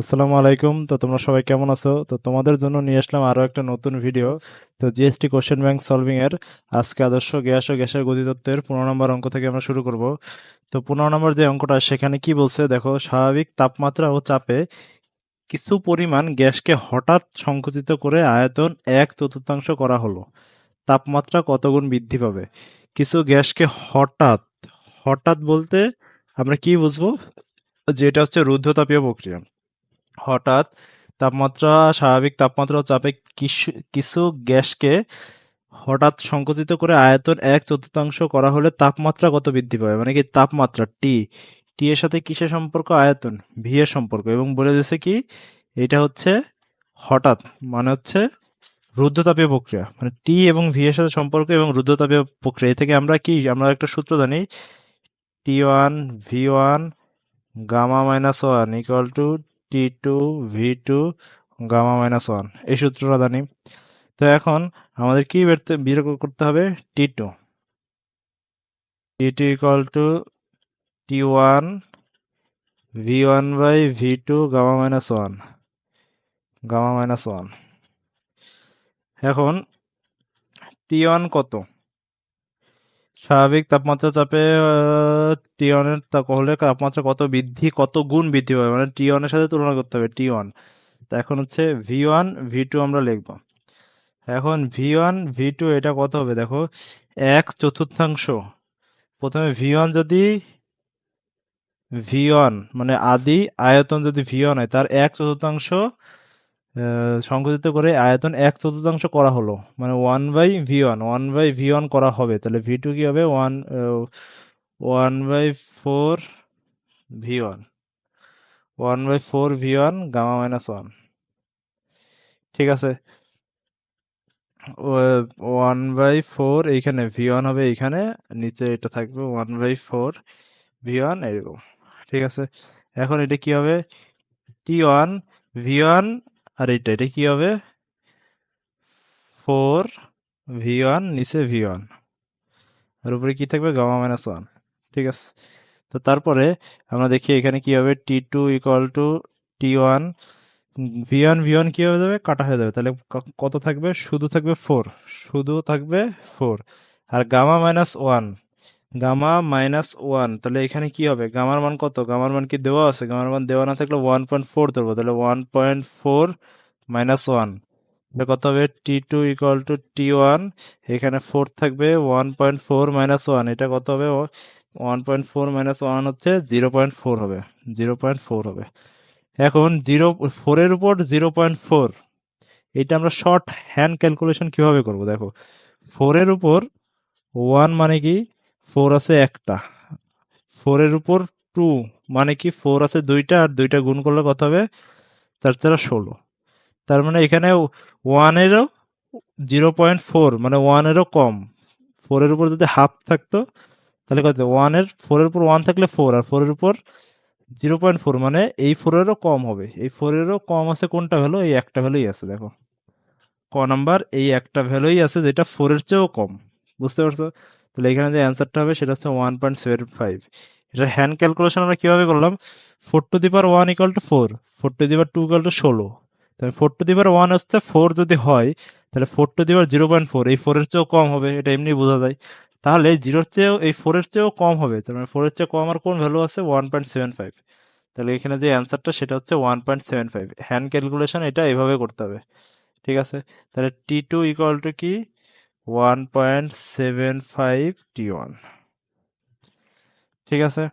আসসালামু আলাইকুম। তো তোমরা সবাই কেমন আছো? তো তোমাদের জন্য নিয়ে আসলাম আরও একটা নতুন ভিডিও। তো জিএসটি কোশ্চেন ব্যাংক সলভিং এর আজকে আদর্শ গ্যাস ও গ্যাসের গতিতত্ত্বের পনেরো নম্বর অঙ্ক থেকে আমরা শুরু করব। তো পনেরো নম্বর যে অঙ্কটা, সেখানে কি বলছে? দেখো, স্বাভাবিক তাপমাত্রা ও চাপে কিছু পরিমাণ গ্যাসকে হঠাৎ সংকুচিত করে আয়তন এক চতুর্থাংশ করা হলো। তাপমাত্রা কত গুণ বৃদ্ধি পাবে? কিছু গ্যাসকে হঠাৎ হঠাৎ বলতে আমরা কি বুঝব? যেটা হচ্ছে রুদ্ধতাপীয় প্রক্রিয়া। হঠাৎ তাপমাত্রা, স্বাভাবিক তাপমাত্রা ও চাপে কিছু কিছু গ্যাসকে হঠাৎ সংকুচিত করে আয়তন এক চতুর্থাংশ করা হলে তাপমাত্রা কত বৃদ্ধি পাবে? মানে কি তাপমাত্রা টি টি এর সাথে কিসের সম্পর্ক? আয়তন ভি এর সম্পর্ক। এবং বলে দিয়েছে কি? এটা হচ্ছে হঠাৎ মানে হচ্ছে রুদ্ধতাপীয় প্রক্রিয়া। মানে টি এবং ভি এর সাথে সম্পর্ক এবং রুদ্ধতাপীয় প্রক্রিয়া। থেকে আমরা কি, আমরা একটা সূত্র জানি? T one V one gamma minus one equal to T two V two gamma minus one, এই সূত্রটা জানি। তো এখন আমাদের কি বের করতে হবে? T two T two equal to T one V one by V two gamma minus one, gamma minus one. এখন টি ওয়ান কত? স্বাভাবিক তাপমাত্রা চাপে টি ওয়ানের হলে তাপমাত্রা কত বৃদ্ধি, কত গুণ বৃদ্ধি পাবে? মানে টি ওয়ানের সাথে তুলনা করতে হবে টি ওয়ান তা এখন হচ্ছে ভি ওয়ান ভি টু আমরা লিখব। এখন ভি ওয়ান ভি টু এটা কত হবে? দেখো, এক চতুর্থাংশ। প্রথমে ভি ওয়ান যদি ভি ওয়ান মানে আদি আয়তন যদি ভি ওয়ান হয়, তার এক চতুর্থাংশ সংকুচিত করে আয়তন এক চতুর্থাংশ করা হলো। মানে one by V one one by V one করা হবে। তাহলে ভি টু কি হবে? One one by four V one one by four V one gamma minus one ঠিক আছে? ওয়ান বাই ফোর এইখানে ভি ওয়ান হবে এইখানে, নিচে এটা থাকবে one by four V one এরকম ঠিক আছে? এখন এটা কি হবে? টি ওয়ান ভি ওয়ান আর এটা এটা কি হবে? ফোর ভি ওয়ান নিচে ভি ওয়ান আর উপরে কি থাকবে? গামা মাইনাস ওয়ান ঠিক আছে? তো তারপরে আমরা দেখি এখানে কি হবে? T two equal to T one V one V one কি হয়ে যাবে? কাটা হয়ে যাবে। তাহলে কত থাকবে? শুধু থাকবে ফোর শুধু থাকবে ফোর আর gamma minus one gamma minus one, তাহলে এখানে কি হবে? গামার মান কত? গামার মান কি দেওয়া আছে? গামার মান দেওয়া না থাকলে ওয়ান পয়েন্ট ফোর ধরবো, তাহলে one point four minus one. কত হবে? T two equal to T one, এখানে ফোর থাকবে, one point four minus one, এটা কত হবে? One point four minus one হচ্ছে জিরো পয়েন্ট ফোর হবে, জিরো পয়েন্ট ফোর হবে। এখন জিরো, ফোরের উপর জিরো পয়েন্ট ফোর, এটা আমরা শর্ট হ্যান্ড ক্যালকুলেশন কীভাবে করব? দেখো, ফোরের উপর ওয়ান মানে কি? ফোর আছে একটা। ফোরের উপর টু মানে কি ফোর আছে দুইটা আর দুইটা গুণ করলে কত হবে? চার চারা ষোলো। তার মানে এখানে ওয়ানেরও জিরো পয়েন্ট ফোর মানে ওয়ানেরও কম। ফোরের উপর যদি হাফ থাকতো, তাহলে কত? ওয়ানের, ফোরের উপর ওয়ান থাকলে ফোর আর ফোরের উপর জিরো পয়েন্ট ফোর মানে এই ফোরেরও কম হবে। এই ফোরেরও কম আছে কোনটা ভ্যালু? এই একটা ভ্যালুই আছে, দেখো। ক নাম্বার? এই একটা ভ্যালুই আছে যেটা ফোরের চেয়েও কম। বুঝতে পারছ? তাহলে এখানে যে অ্যান্সারটা হবে সেটা হচ্ছে ওয়ান পয়েন্ট সেভেন ফাইভ এটা হ্যান্ড ক্যালকুলেশন আমরা কীভাবে করলাম? Four to the power one equal to four four to the power two equal to ষোলো। তাহলে four to the power one হচ্ছে ফোর যদি হয়, তাহলে four to the power zero point four এই ফোরের চেয়েও কম হবে, এটা এমনি বোঝা যায়। তাহলে জিরোর চেয়েও, এই ফোরের চেয়েও কম হবে, তার মানে ফোরের চেয়ে কম আর কোন ভ্যালু আছে? ওয়ান পয়েন্ট সেভেন ফাইভ তাহলে এখানে যে অ্যান্সারটা সেটা হচ্ছে one point seven five hand calculation এটা এভাবে করতে হবে। ঠিক আছে? তাহলে টি টু ইকুয়াল টু কি? One point seven five T one ঠিক আছে?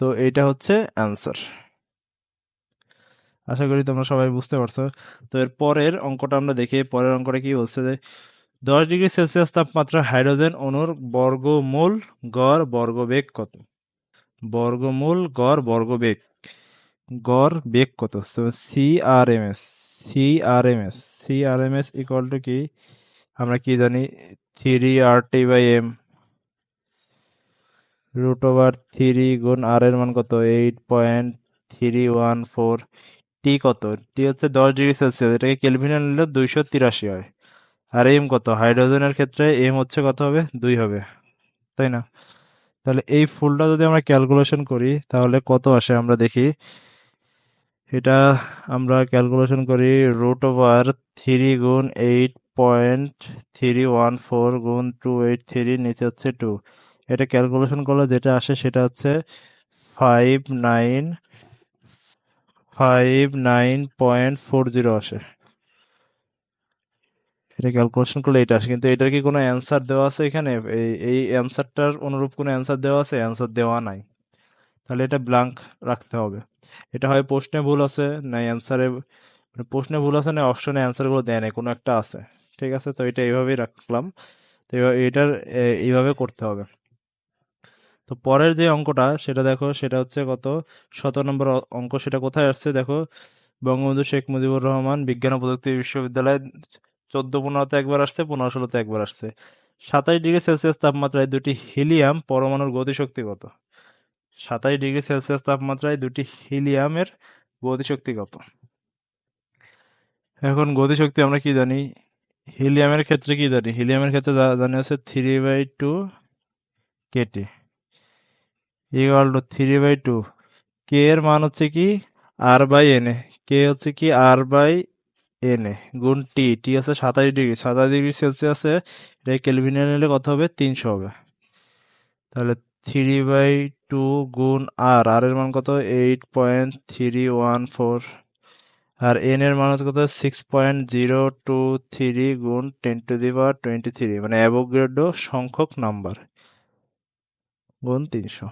তো এইটা হচ্ছে অ্যান্সার আশা করি তোমরা সবাই বুঝতে পারছ। তো এর পরের অঙ্কটা আমরা দেখি। পরের অঙ্কটা কি বলছে যে, দশ ডিগ্রি সেলসিয়াস তাপমাত্রা হাইড্রোজেন অণুর বর্গমূল গড় বর্গবেগ কত? বর্গমূল গড় বর্গবেগ। গড় বেগ কত? C R M S C R M S C R M S equal to কি আমরা কি জানি? Three R T by M root over three গুণ আর এর মান কত? Eight point three one four T কত? টি হচ্ছে দশ ডিগ্রি সেলসিয়াস। এটাকে কেলভিনে নিলে দুইশো তিরাশি হয়। আর এম কত? হাইড্রোজেনের ক্ষেত্রে এম হচ্ছে কত হবে? দুই হবে। তাই না? তাহলে এই ফুলটা যদি আমরা ক্যালকুলেশন করি, তাহলে কত আসে? আমরা দেখি। এটা আমরা ক্যালকুলেশন করি রুট ওভার থ্রি গুণ eight point three one four গুণ টু এইট থ্রি নিচে হচ্ছে টু এটা ক্যালকুলেশন করলে যেটা আসে সেটা হচ্ছে five nine five nine point four zero আসে। এটা ক্যালকুলেশন করলে এটা আসে। কিন্তু এটার কি কোনো অ্যান্সার দেওয়া আছে এখানে? এই এই অ্যান্সারটার অনুরূপ কোনো অ্যান্সার দেওয়া আছে? অ্যান্সার দেওয়া নাই। তাহলে এটা ব্লাঙ্ক রাখতে হবে। এটা হয় প্রশ্নে ভুল আছে, না অ্যান্সারে মানে প্রশ্নে ভুল আছে, না অপশনে অ্যান্সারগুলো দেয় নাই, কোনো একটা আছে, ঠিক আছে? তো এটা এইভাবেই রাখলাম। তো এটার এইভাবে করতে হবে। তো পরের যে অঙ্কটা, সেটা দেখো, সেটা হচ্ছে কত? শত নম্বর অঙ্ক, সেটা কোথায় আসছে? দেখো, বঙ্গবন্ধু শেখ মুজিবুর রহমান বিজ্ঞান ও প্রযুক্তি বিশ্ববিদ্যালয় চোদ্দ পনেরোতে একবার আসছে, পনেরো ষোলোতে একবার আসছে। সাতাশ ডিগ্রি সেলসিয়াস তাপমাত্রায় দুটি হিলিয়াম পরমাণুর গতিশক্তি কত? সাতাশ ডিগ্রি সেলসিয়াস তাপমাত্রায় দুটি হিলিয়ামের গতিশক্তি কত এখন গতিশক্তি আমরা কি জানি? হিলিয়ামের ক্ষেত্রে কি জানি? হিলিয়ামের ক্ষেত্রে জানি হচ্ছে three by two KT equal to three by two K এর মান হচ্ছে কি? R by N A. K হচ্ছে কি? R by N A. গুণ টি টি হচ্ছে সাতাশ ডিগ্রি। সাতাশ ডিগ্রি সেলসিয়াসে এটা কেলভিনে নিলে কত হবে? তিনশো হবে। তাহলে থ্রি বাই টু গুণ আর আর এর মান কত? Eight point three one four আর এন এর মান হচ্ছে কত? Six point zero two three গুণ ten to the power twenty three মানে অ্যাভোগ্রেডো সংখ্যক নাম্বার গুণ তিনশো।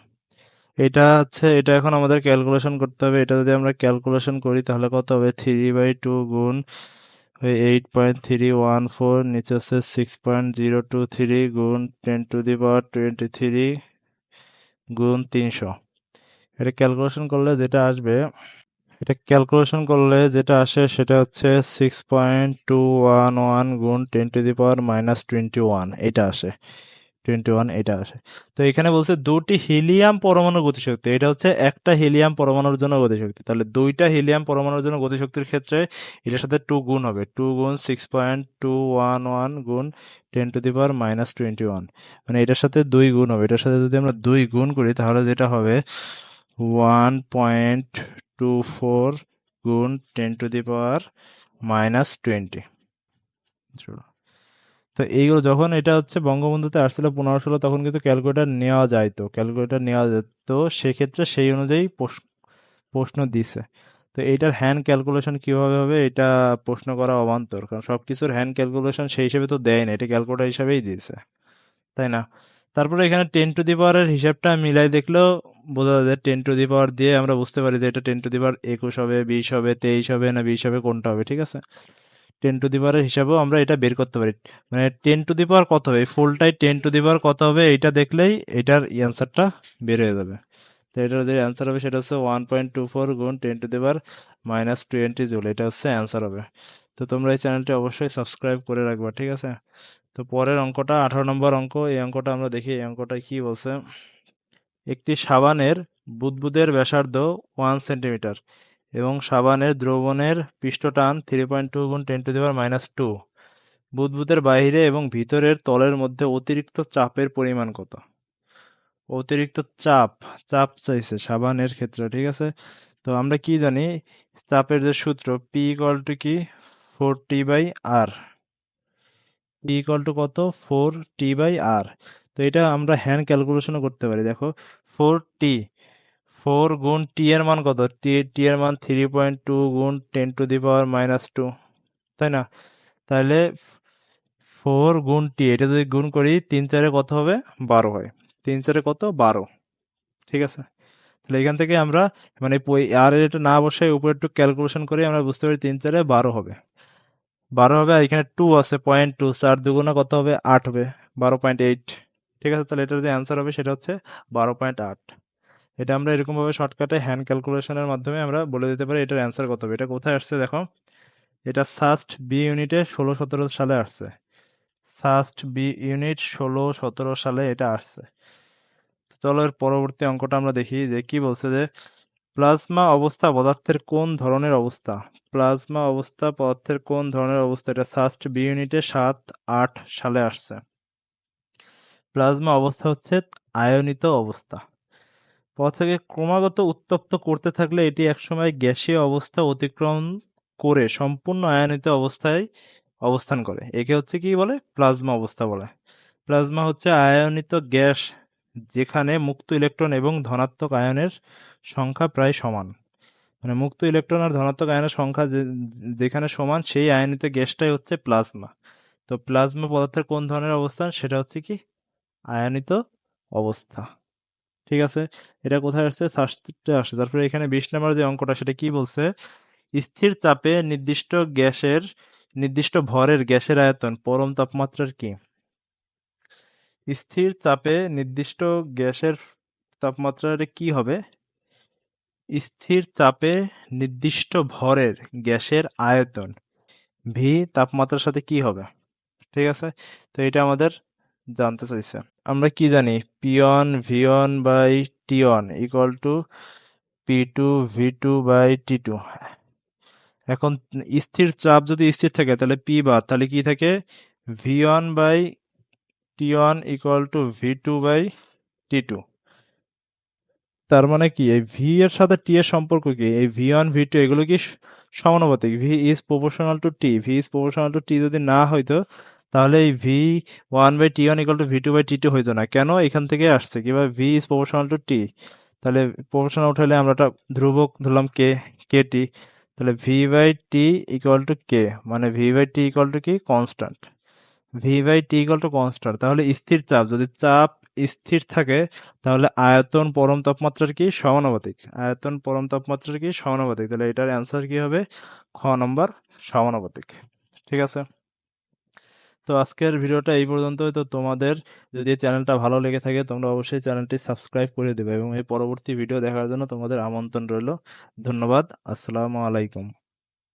এটা হচ্ছে, এটা এখন আমাদের ক্যালকুলেশন করতে হবে। এটা যদি আমরা ক্যালকুলেশন করি, তাহলে কত হবে? থ্রি বাই টু গুণ ওই eight point three one four নিচে হচ্ছে six point zero two three গুণ ten to the power twenty three গুণ তিনশো। এটা ক্যালকুলেশন করলে যেটা আসবে, এটা ক্যালকুলেশন করলে যেটা আসে সেটা হচ্ছে six point two one one গুণ ten to the power minus twenty one এটা আসে। টোয়েন্টি ওয়ান, এটা আসে তো এখানে বলছে দুটি হিলিয়াম পরমাণু গতিশক্তি। এটা হচ্ছে একটা হিলিয়াম পরমাণুর জন্য গতিশক্তি। তাহলে দুইটা হিলিয়াম পরমাণুর জন্য গতিশক্তির ক্ষেত্রে এটার সাথে টু গুণ হবে। টু গুণ six point two one one গুণ ten to the power minus twenty one মানে এটার সাথে দুই গুণ হবে। এটার সাথে যদি আমরা দুই গুণ করি, তাহলে যেটা হবে? ওয়ান পয়েন্ট টু ফোর গুণ ten to the power minus twenty তো এইগুলো যখন এটা হচ্ছে বঙ্গবন্ধুতে আসছিল পনেরো ষোলো, তখন কিন্তু ক্যালকুলেটার নেওয়া যাইতো ক্যালকুলেটার নেওয়া যেত সেক্ষেত্রে সেই অনুযায়ী প্রশ- প্রশ্ন দিছে। তো এইটার হ্যান্ড ক্যালকুলেশন কীভাবে হবে এটা প্রশ্ন করা অবান্তর, কারণ সব কিছুর হ্যান্ড ক্যালকুলেশন সেই হিসেবে তো দেয় না, এটা ক্যালকুলেটার হিসাবেই দিয়েছে, তাই না? তারপরে এখানে টেন টু দি পাওয়ারের হিসাবটা মিলাই দেখলেও বোঝা যায় টেন টু দি পাওয়ার দিয়ে আমরা বুঝতে পারি যে এটা টেন টু দি পাওয়ার একুশ হবে, বিশ হবে, তেইশ হবে না বিশ হবে, কোনটা হবে, ঠিক আছে? টেন টু দি পাওয়ারের হিসাবেও আমরা এটা বের করতে পারি। মানে টেন টু দি পাওয়ার কত হবে? এই ফুলটাই টেন টু দি পাওয়ার কত হবে? এইটা দেখলেই এটার অ্যান্সারটা বের হয়ে যাবে। তো এটার যে অ্যান্সার হবে সেটা হচ্ছে ওয়ান পয়েন্ট টু ফোর গুণ ten to the power minus twenty joule এটা হচ্ছে অ্যান্সার হবে। তো তোমরা এই চ্যানেলটি অবশ্যই সাবস্ক্রাইব করে রাখবা, ঠিক আছে? তো পরের অঙ্কটা, আঠারো নম্বর অঙ্ক, এই অঙ্কটা আমরা দেখি, এই অঙ্কটা কি বলছে? একটি সাবানের বুদবুদের ব্যাসার্ধ ওয়ান সেন্টিমিটার এবং সাবানের দ্রবণের পৃষ্ঠটান থ্রি পয়েন্ট টু গুণ ten to the power minus two বুদবুদের বাইরে এবং ভিতরের তলের মধ্যে অতিরিক্ত চাপের পরিমাণ কত? অতিরিক্ত চাপ চাপ চাইছে সাবানের ক্ষেত্রে, ঠিক আছে? তো আমরা কি জানি? চাপের যে সূত্র পি ইকুয়াল টু কি? Four T by R P equal to কত? ফোর টি বাই আর তো এটা আমরা হ্যান্ড ক্যালকুলেশনও করতে পারি, দেখো। ফোর টি ফোর গুণ টি এর মান কত? টি টি এর মান থ্রি পয়েন্ট টু গুণ ten to the power minus two. তাই না? তাহলে ফোর গুণ টি, এটা যদি গুণ করি, তিন চারে কত হবে? বারো হয়। তিন চারে কত? বারো। ঠিক আছে? তাহলে এখান থেকে আমরা মানে আর এটা না বসাই, উপরে একটু ক্যালকুলেশন করে, আমরা বুঝতে পারি তিন চারে বারো হবে। বারো হবে, আর এখানে টু আছে পয়েন্ট টু চার দুগুণা কত হবে? আট হবে। বারো পয়েন্ট এইট ঠিক আছে? তাহলে এটার যে অ্যান্সার হবে, সেটা হচ্ছে বারো পয়েন্ট আট। এটা আমরা এরকমভাবে শর্টকাটে হ্যান্ড ক্যালকুলেশনের মাধ্যমে আমরা বলে দিতে পারি এটার অ্যান্সার কত হবে। এটা কোথায় আসছে দেখো? এটা সাস্ট বি ইউনিটে ষোলো সতেরো সালে আসছে। সাস্ট বি ইউনিট ষোলো সতেরো সালে এটা আসছে। চলো এর পরবর্তী অঙ্কটা আমরা দেখি যে কি বলছে যে প্লাজমা অবস্থা পদার্থের কোন ধরনের অবস্থা? প্লাজমা অবস্থা পদার্থের কোন ধরনের অবস্থা? এটা সাস্ট বি ইউনিটে সাত আট সালে আসছে। প্লাজমা অবস্থা হচ্ছে আয়নিত অবস্থা। পদার্থকে ক্রমাগত উত্তপ্ত করতে থাকলে এটি একসময় গ্যাসীয় অবস্থা অতিক্রম করে সম্পূর্ণ আয়নিত অবস্থায় অবস্থান করে। একে হচ্ছে কি বলে? প্লাজমা অবস্থা বলে। প্লাজমা হচ্ছে আয়নিত গ্যাস যেখানে মুক্ত ইলেকট্রন এবং ধনাত্মক আয়নের সংখ্যা প্রায় সমান। মানে মুক্ত ইলেকট্রন আর ধনাত্মক আয়নের সংখ্যা যেখানে সমান, সেই আয়নিত গ্যাসটাই হচ্ছে প্লাজমা। তো প্লাজমা পদার্থের কোন ধরনের অবস্থান? সেটা হচ্ছে কি? আয়নিত অবস্থা। ঠিক আছে? এটা কোথায় আসছে? সার্চতে আসছে। তারপরে এখানে বিশ নাম্বার যে অঙ্কটা, সেটা কি বলছে? স্থির চাপে নির্দিষ্ট গ্যাসের, নির্দিষ্ট ভরের গ্যাসের আয়তন পরম তাপমাত্রার কি? স্থির চাপে নির্দিষ্ট গ্যাসের তাপমাত্রার কি হবে? স্থির চাপে নির্দিষ্ট ভরের গ্যাসের আয়তন ভি তাপমাত্রার সাথে কি হবে? ঠিক আছে? তো এটা আমাদের জানতে চাইছে। আমরা কি জানি? P one V one by T one equal to P two, V two by T two. এখন স্থির চাপ যদি স্থির থাকে, তাহলে পি বাদ, তাহলে কি থাকে? V one by T one equal to V two by T two. তার মানে কি? এই ভি এর সাথে টি এর সম্পর্ক কি? এই ভি ওয়ান ভি টু এগুলো কি সমানুপাতিক? V is proportional to T. V is proportional to T যদি না হইতো তাহলে এই V one by T one equal to V two by T two হইতো না। কেন? এখান থেকে আসছে। কীভাবে V is proportional to T তাহলে প্রপোর্শনাল উঠালে আমরা একটা ধ্রুবক ধরলাম কে কে টি তাহলে V by T equal to K মানে V by T equal to কি? Constant V by T equal to constant তাহলে স্থির চাপ, যদি চাপ স্থির থাকে, তাহলে আয়তন পরম তাপমাত্রার কি? সমানুপাতিক। আয়তন পরম তাপমাত্রার কি? সমানুপাতিক। তাহলে এটার অ্যান্সার কি হবে? খ নম্বর সমানুপাতিক। ঠিক আছে? তো আজকের ভিডিওটা এই পর্যন্তই। তো তোমাদের যদি চ্যানেলটা ভালো লেগে থাকে, তোমরা অবশ্যই চ্যানেলটি সাবস্ক্রাইব করে দেবে এবং এই পরবর্তী ভিডিও দেখার জন্য তোমাদের আমন্ত্রণ রইল। ধন্যবাদ। আসসালামু আলাইকুম।